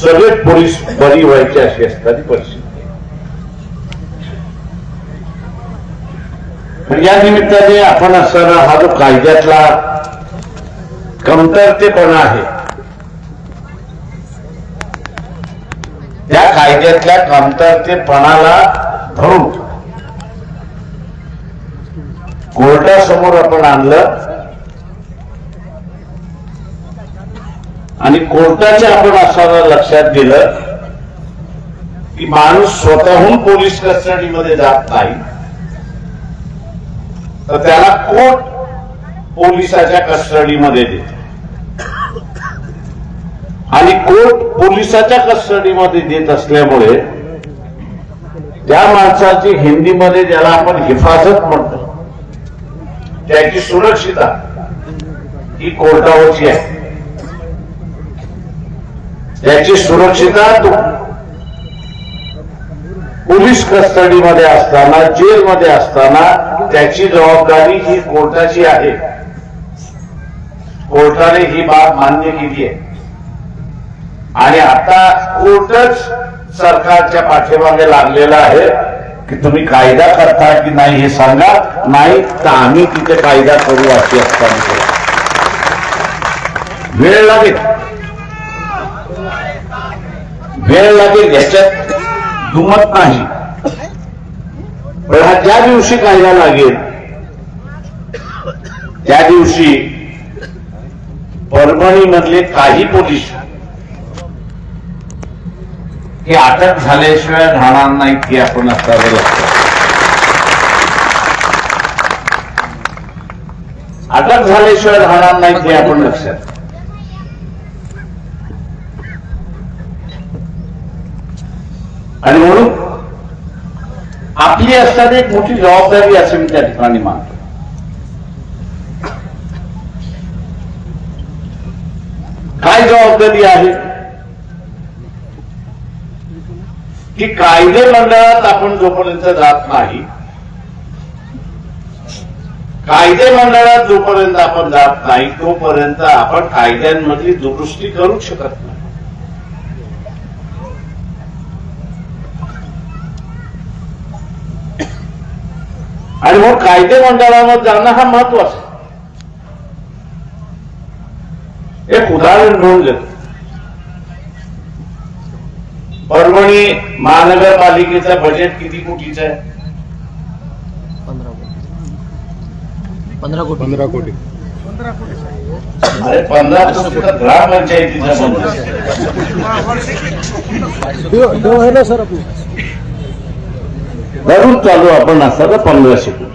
सगळे पोलीस बरी व्हायची अशी असणारी परिस्थिती. पण या निमित्ताने आपण असताना हा जो कायद्यातला कमतरतेपणा आहे त्या कायद्यातल्या कमतरतेपणाला धरून कोर्टासमोर आपण आणलं आणि कोर्टाच्या आपण असताना लक्षात दिलं की माणूस स्वतःहून पोलीस कस्टडीमध्ये जात नाही तर त्याला कोर्ट पोलिसाच्या कस्टडीमध्ये देते. आणि कोर्ट पोलिसाच्या कस्टडीमध्ये देत असल्यामुळे त्या माणसाची हिंदीमध्ये ज्याला आपण हिफाजत म्हणतो त्याची सुरक्षिता ही कोर्टावरची आहे. याची सुरक्षितता तो पोलीस कस्टडीमध्ये असताना जेलमध्ये असताना त्याची जबाबदारी ही कोर्टाची आहे. कोर्टाने ही बाब मान्य केली आहे. आणि आता कोर्टच सरकारच्या पाठीमागे लागलेला आहे की तुम्ही कायदा करता की नाही हे सांगा. नाही तर आम्ही तिथे कायदा करू अशी असताना वेळ लागेल. वेळ लागेल याच्यात दुमत नाही. पण हा ज्या दिवशी कायदा लागेल त्या दिवशी परभणी मधले काही पोलीस हे अटक झाल्याशिवाय राहणार नाही की आपण असताना लक्षात अटक झाल्याशिवाय राहणार नाही ते आपण लक्षात. आणि म्हणून आपली असताना एक मोठी जबाबदारी असे मी त्या ठिकाणी मानतो. काय जबाबदारी आहे? की कायदे मंडळात आपण जोपर्यंत जात नाही कायदे मंडळात जोपर्यंत आपण जात नाही तोपर्यंत आपण कायद्यांमधली दुरुस्ती करू शकत नाही. आणि मग कायदे मंडळावर जाणं हा महत्त्वाचा एक उदाहरण म्हणून देतो परभणी महानगरपालिकेचं बजेट किती कोटीचं आहे? पंधरा कोटी. पंधरा कोटी. अरे पंधरा कोटी तर ग्रामपंचायतीचं धरून चालू आपण असताना पंधराशे कोटी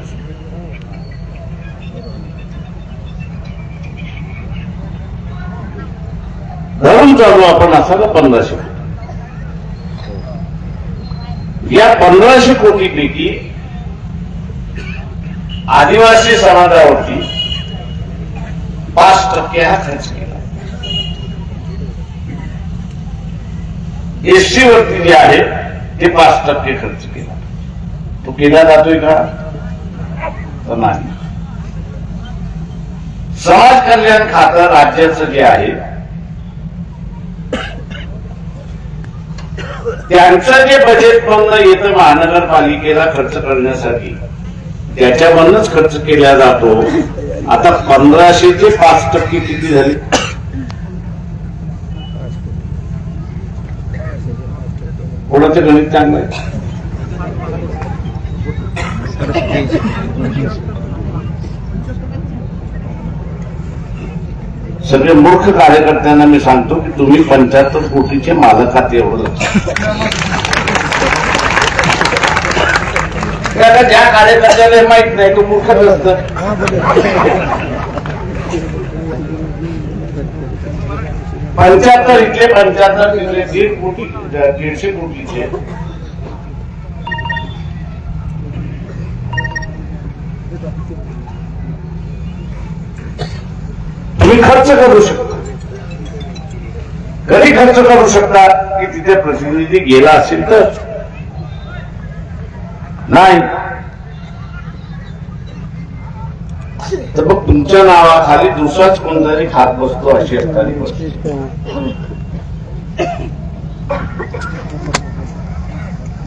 धरून चालू आपण असताना पंधराशे कोटी या पंधराशे कोटीपैकी आदिवासी समाजावरती पाच टक्के हा खर्च केला. एसटी वरती जे आहे ते पाच टक्के खर्च केला. तो केला जातोय का? तर नाही. समाज कल्याण खातं राज्याचं जे आहे त्यांचं जे बजेट मधनं येतं महानगरपालिकेला खर्च करण्यासाठी त्याच्यामधनच खर्च केला जातो. आता पंधराशे ते पाच टक्के किती झाले? कोणाचं गणित चांगलं आहे? सगळे मूर्ख कार्यकर्त्यांना मी सांगतो की तुम्ही पंच्याहत्तर कोटीचे मालक आहात एवढं. ज्या कार्यकर्त्याला माहीत नाही तो मूर्खच असत पंच्याहत्तर इथले पंच्याहत्तर तिथले दीड कोटी दीडशे कोटीचे. मी खर्च करू शकतो. कधी खर्च करू शकता की तिथे प्रतिनिधी गेला असेल तर? नाही. तर मग तुमच्या नावाखाली दुसराच कोणतरी खात बसतो अशी असताना परिस्थिती.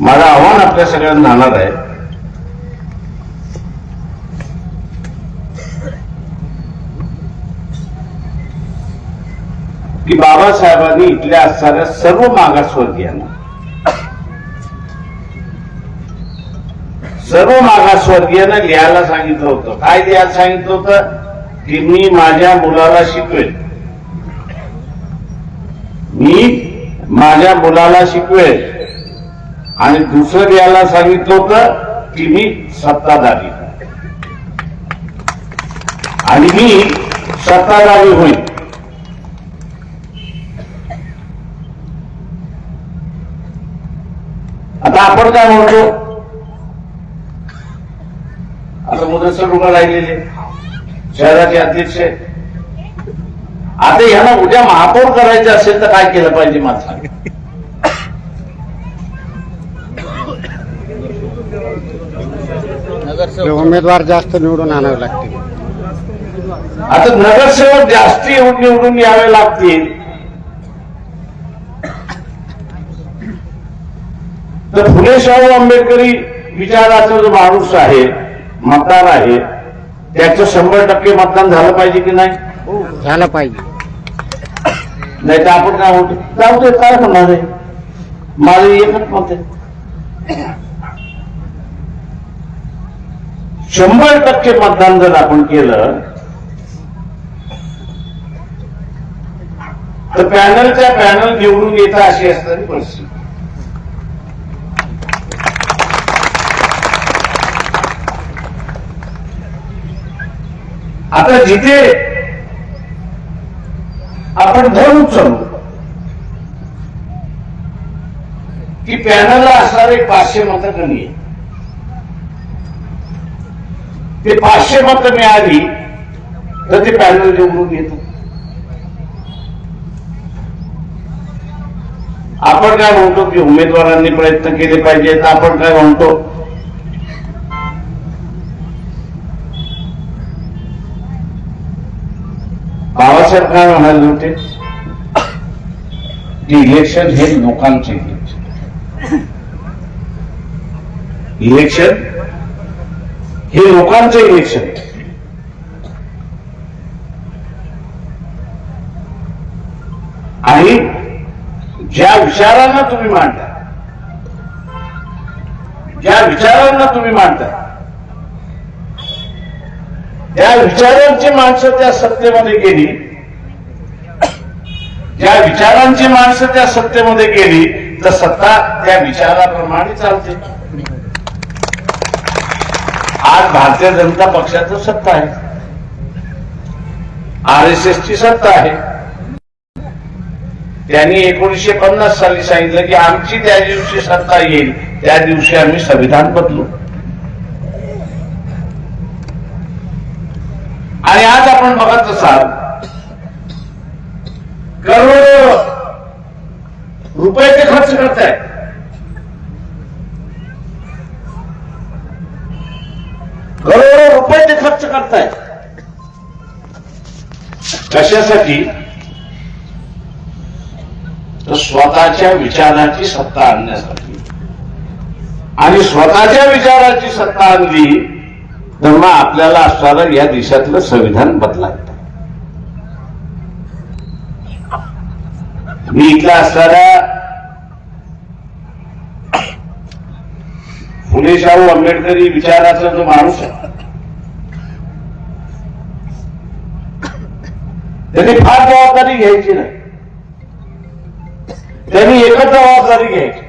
माझं आव्हान आपल्या सगळ्यांना राहणार आहे. की बाबासाहेबांनी इथल्या असणाऱ्या सर्व मागासवर्गीयांना सर्व मागासवर्गीयांना लिहायला सांगितलं होतं. काय लिहायला सांगितलं होतं? की मी माझ्या मुलाला शिकवेल. मी माझ्या मुलाला शिकवेल. आणि दुसरं लिहायला सांगितलं होतं की मी सत्ताधारी आणि मी सत्ताधारी होईल आता आपण काय म्हणतो? आता मुदसर रुग्ण राहिलेले शहराचे अध्यक्ष. आता ह्याला उद्या महापौर करायचे असेल तर काय केलं पाहिजे नगरसेवक उमेदवार जास्त निवडून आणावे लागतील. आता नगरसेवक जास्ती येऊन निवडून यावे लागतील. तर फुले शाहू आंबेडकरी विचाराचा जो माणूस आहे मतदार आहे त्याचं शंभर टक्के मतदान झालं पाहिजे की नाही? झालं पाहिजे. नाही तर आपण काय म्हणतो जाऊ दे काय होणार आहे? माझं एकच मत आहे. शंभर टक्के मतदान जर आपण केलं तर पॅनलच्या पॅनल निवडून येतं अशी असणारी परिस्थिती. आता जिथे आपण धरून चालू की पॅनलला असणारे पाचशे मतं कमी आहे ते पाचशे मतं मिळाली तर ते पॅनल निवडून येतो. आपण काय म्हणतो की उमेदवारांनी प्रयत्न केले पाहिजेत आपण काय म्हणतो बाबासाहेब काय म्हणाले होते की इलेक्शन हे लोकांचे इलेक्शन हे लोकांचे इलेक्शन आणि ज्या विचारांना तुम्ही मांडता ज्या विचारांना तुम्ही मांडता त्या विचारांची माणसं त्या सत्तेमध्ये गेली ज्या विचारांची माणसं त्या सत्तेमध्ये गेली तर सत्ता त्या विचाराप्रमाणे चालते. आज भारतीय जनता पक्षाचं सत्ता आहे. आर एस एस ची सत्ता आहे. त्यांनी एकोणीसशे पन्नास साली सांगितलं की आमची त्या दिवशी सत्ता येईल त्या दिवशी आम्ही संविधान बदलू. आणि आज आपण बघत असाल करोडो! रुपए ते खर्च करताय. करोडो रुपये ते खर्च करताय. कशासाठी? तर स्वतःच्या विचाराची सत्ता आणण्यासाठी. आणि स्वतःच्या विचाराची सत्ता आणली तर मग आपल्याला असणारं या देशातलं संविधान बदलायचं. मी इथला असणारा फुले शाहू आंबेडकरी विचाराचा जो माणूस आहे त्यांनी फार जबाबदारी घ्यायची नाही. त्यांनी एकच जबाबदारी घ्यायची.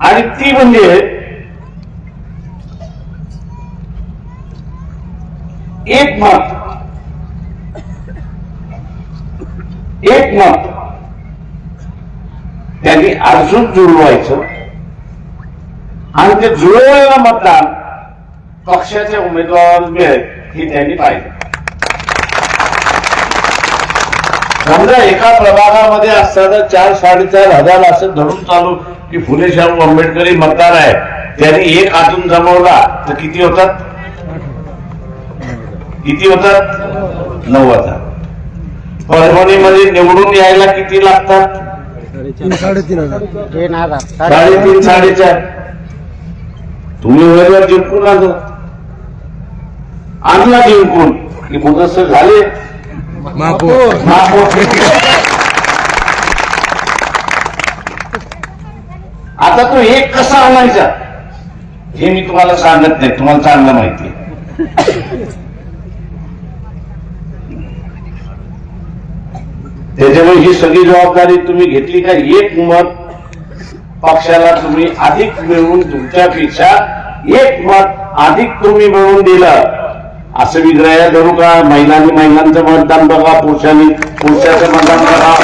आणि ती म्हणजे एक मत मत त्यांनी अजून जुळवायचं. आणि ते जुळवलेलं मतदान पक्षाच्या उमेदवाराला मिळेल हे त्यांनी पाहिलं. समजा एका प्रभागामध्ये असताना चार साडेचार हजार असं धरून चालू की फुले शाहू आंबेडकरी मतदार आहे. त्यांनी एक आतून जमवला तर किती होतात? किती होतात? नऊ हजार. परभणीमध्ये निवडून यायला किती लागतात? साडेतीन हजार. साडेचार. तुम्ही उमेदवार जिंकून आलो आणला जिंकून. की झाले. आता तो एक कसा आणायचा? हे मी तुम्हाला सांगत नाही. तुम्हाला चांगलं माहिती त्याच्यामुळे ही सगळी जबाबदारी तुम्ही घेतली का? एक मत पक्षाला तुम्ही अधिक मिळवून तुमच्यापेक्षा एक मत अधिक तुम्ही मिळवून दिलं. असं विग्रह धरू का महिलांनी महिलांचं मतदान बघा पुरुषांनी पुरुषाचं मतदान बघा.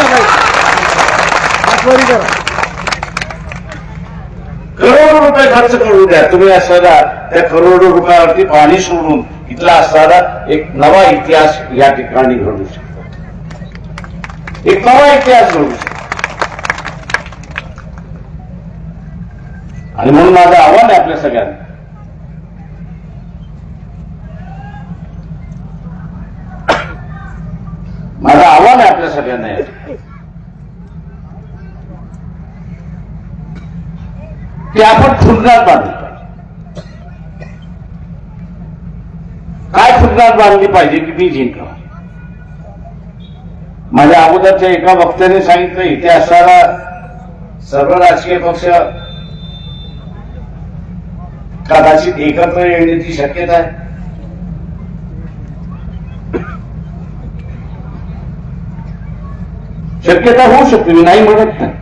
करोडो रुपये खर्च करू द्या. तुम्ही असणारा त्या करोडो रुपयावरती पाणी सोडून इथला असणारा एक नवा इतिहास या ठिकाणी घडू शकतो. एक नवा इतिहास घडू शकतो आणि म्हणून माझं आव्हान आहे आपल्या सगळ्यांना. माझं आव्हान आहे आपल्या सगळ्यांना की आपण फुलणार बांधली पाहिजे. काय फुलणार बांधली पाहिजे की मी जिंका माझ्या अगोदरच्या एका वक्त्याने सांगितलं इतिहासाला सर्व राजकीय पक्ष कदाचित एकत्र येण्याची शक्यता आहे. शक्यता होऊ शकते मी नाही म्हणत नाही.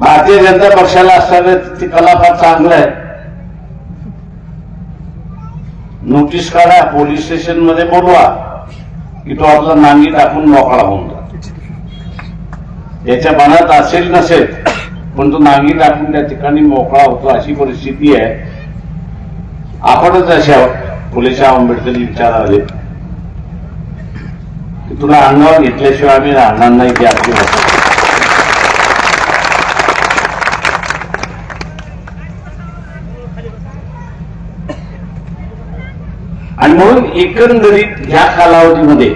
भारतीय जनता पक्षाला असणारे ती कला फार चांगलं आहे. नोटीस काढा पोलीस स्टेशनमध्ये बोलवा. की तो आपला नांगी टाकून मोकळा होऊन जातो याच्या मनात असेल नसेल पण तो नांगी टाकून त्या ठिकाणी मोकळा होतो अशी परिस्थिती आहे. आपणच अशा फुलेशाह आंबेडकर विचार आले. तुला अंगावर घेतल्याशिवाय आम्ही राहणार नाही ती आपली आणि म्हणून एकंदरीत ह्या कालावधीमध्ये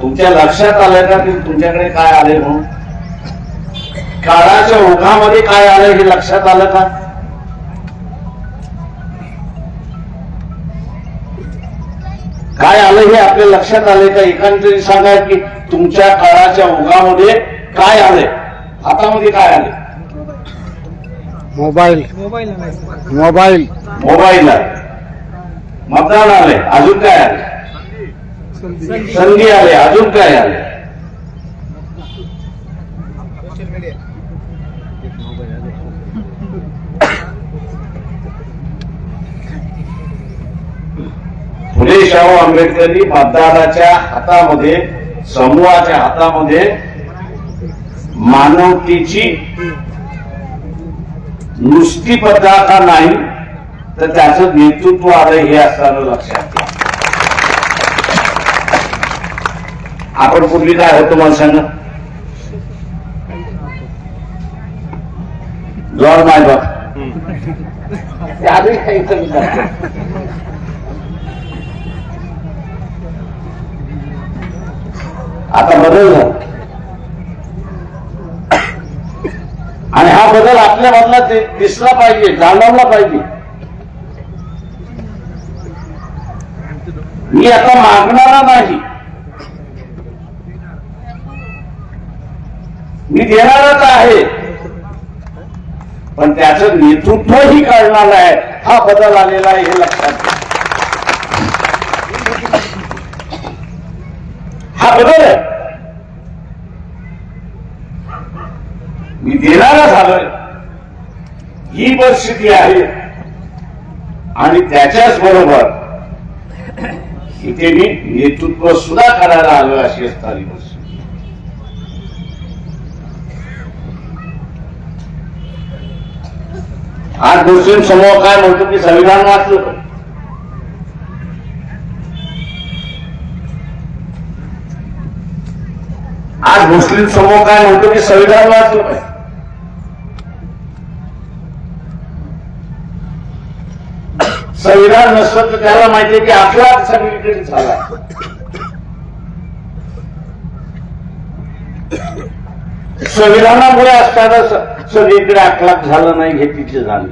तुमच्या लक्षात आलं का की तुमच्याकडे काय आले म्हणून? काळाच्या ओघामध्ये काय आलं हे लक्षात आलं का? काय आलं हे आपल्या लक्षात आलंय का? एकांतरी सांगा की तुमच्या काळाच्या ओघामध्ये काय आलंय? हातामध्ये काय आले मोबाईल. Mobile mobile. मतदान आले अजून काय आले संधी. आले अजून काय आले फुले शाहू आंबेडकरांनी मतदाराच्या हातामध्ये समूहाच्या हातामध्ये मानवतेची नुसती पदार्थ नाही तर त्याचं नेतृत्व आलं हे असताना लक्षात घ्या. आपण पूर्वी काय होतो मला सांगा? जॉर्ज मायबा ते आजही काही आता बदल झाला. आणि हा बदल आपल्या मधला दिसला पाहिजे जाणवला पाहिजे. मी आता मागणारा नाही. मी देणारच आहे. पण त्याचं नेतृत्वही करणार आहे. हा बदल आलेला आहे हे लक्षात घ्या. हा बदल आहे. मी देणारा झालोय. ही परिस्थिती आहे. आणि त्याच्याच बरोबर इथे मी नेतृत्व सुद्धा करायला आलो अशी असणारी परिस्थिती. आज मुस्लिम समूह काय म्हणतो की संविधान वाचलं आज मुस्लिम समूह काय म्हणतो की संविधान वाचलं पाहिजे संविधान नसतं तर त्याला माहितीये की आपला सर्टिफिकेट झाला. संविधानामुळे असताना स- सगळीकडे अकलाक झालं नाही हे तिथे झालं.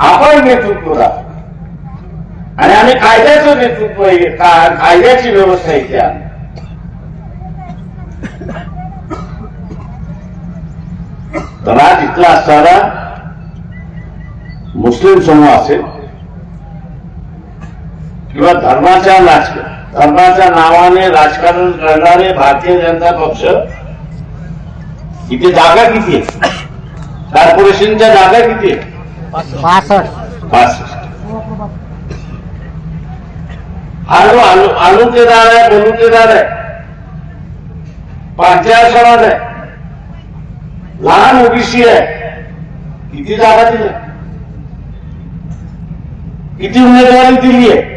आपण नेतृत्व आणि आम्ही कायद्याचं नेतृत्व आहे कायद्याची व्यवस्था इथे आम्ही तर आज इथला असणारा मुस्लिम समूह असेल किंवा धर्माच्या राजक धर्माच्या नावाने राजकारण करणारे भारतीय जनता पक्ष इथे जागा किती आहे कॉर्पोरेशनच्या जागा किती आहे पासष्ट पासष्ट आलू आलू आलुतेदार आहे बलुतेदार आहे पांचाळ समाज आहे लहान ओबीसी आहे. किती जागा दिल्या? किती उमेदवारी दिली आहे?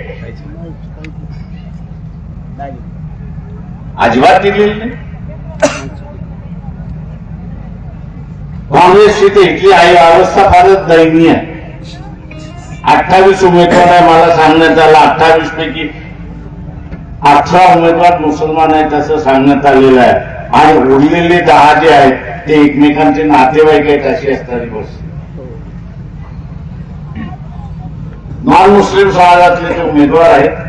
अजिबात दिलेली नाही. काँग्रेसची तर इथली आई अवस्था फारच दयनीय आहे. अठ्ठावीस उमेदवार आहे मला सांगण्यात आलं. अठ्ठावीस पैकी अठरा उमेदवार मुसलमान आहेत असं सांगण्यात आलेलं आहे. आणि उरलेले दहा जे आहेत ते एकमेकांचे नातेवाईक आहेत अशी असणारी गोष्ट नॉन मुस्लिम समाजातले जे उमेदवार आहेत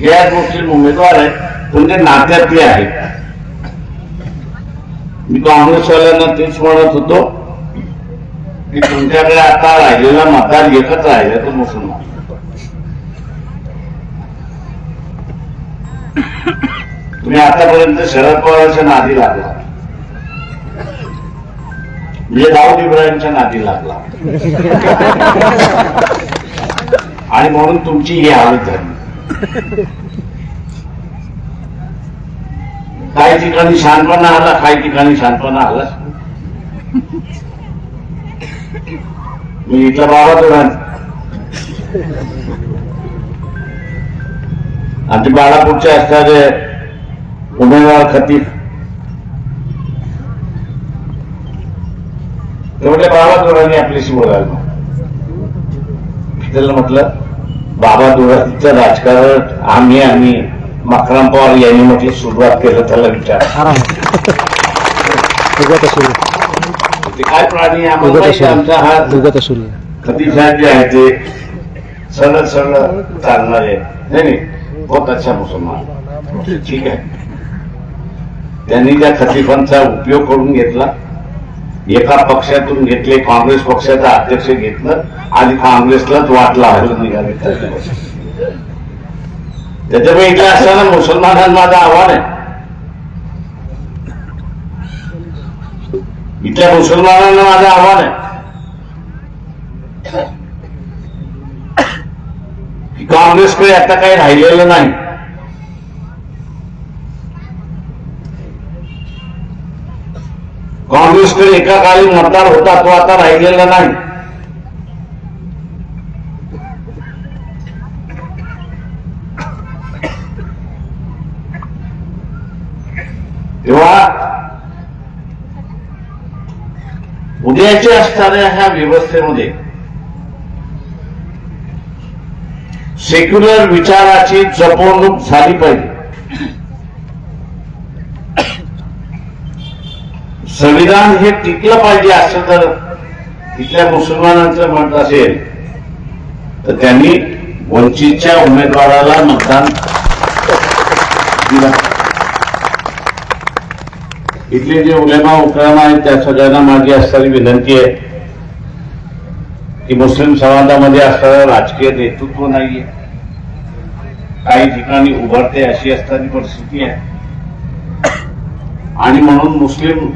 गैर मुस्लिम उमेदवार आहेत म्हणजे नात्यातले आहेत. मी काँग्रेसवाल्यांना तेच म्हणत होतो की तुमच्याकडे आता राहिलेला मतदार एकच राहिला तो मुसलमान तुम्ही आतापर्यंत शरद पवारांच्या नादी लागला. म्हणजे दाऊद इब्राहिमच्या नादी लागला. आणि म्हणून तुमची ही हालत झाली. काही ठिकाणी शांतपणा आला काही ठिकाणी शांतपणा आला. मी इथला बाबा तुला आमचे बाळापूरचे असणारे उमेदवार खतीफ ते म्हटले बाबा दुरानी आपल्याशी बोलायला त्याला म्हटलं बाबा दुरातीचं राजकारण आम्ही आणि मकराम पवार यांनी म्हटलं सुरुवात केलं त्याला विचार. ते काय प्राणी? आम्हाला आमचा हा साहेब जे आहे ते? सरळ सरळ चालणारे नाही नाही. बहुत अच्छा मुसलमान. ठीक आहे. त्यांनी त्या खतिफांचा उपयोग करून घेतला. एका पक्षातून घेतले काँग्रेस पक्षाचा अध्यक्ष घेतलं आणि काँग्रेसलाच वाट लावायला निघाले. त्याच्यामुळे इकडे असताना मुसलमानांना माझं आव्हान आहे. इथल्या मुसलमानांना माझं आव्हान आहे. की काँग्रेसकडे आता काही राहिलेलं नाही. काँग्रेसकडे एका काळी मतदार होता तो आता राहिलेला नाही. तेव्हा उद्याच्या असणाऱ्या ह्या व्यवस्थेमध्ये सेक्युलर विचाराची जपवणूक झाली पाहिजे. संविधान हे टिकलं पाहिजे असं जर तिथल्या मुसलमानांचं मत असेल तर त्यांनी वंचितच्या उमेदवाराला मतदान दिलं. इथले जे उलेमा उकरामा आहेत त्या सगळ्यांना माझी असणारी विनंती आहे की मुस्लिम समाजामध्ये असणारं राजकीय नेतृत्व नाहीये. काही ठिकाणी उभारते अशी असणारी परिस्थिती आहे. आणि म्हणून मुस्लिम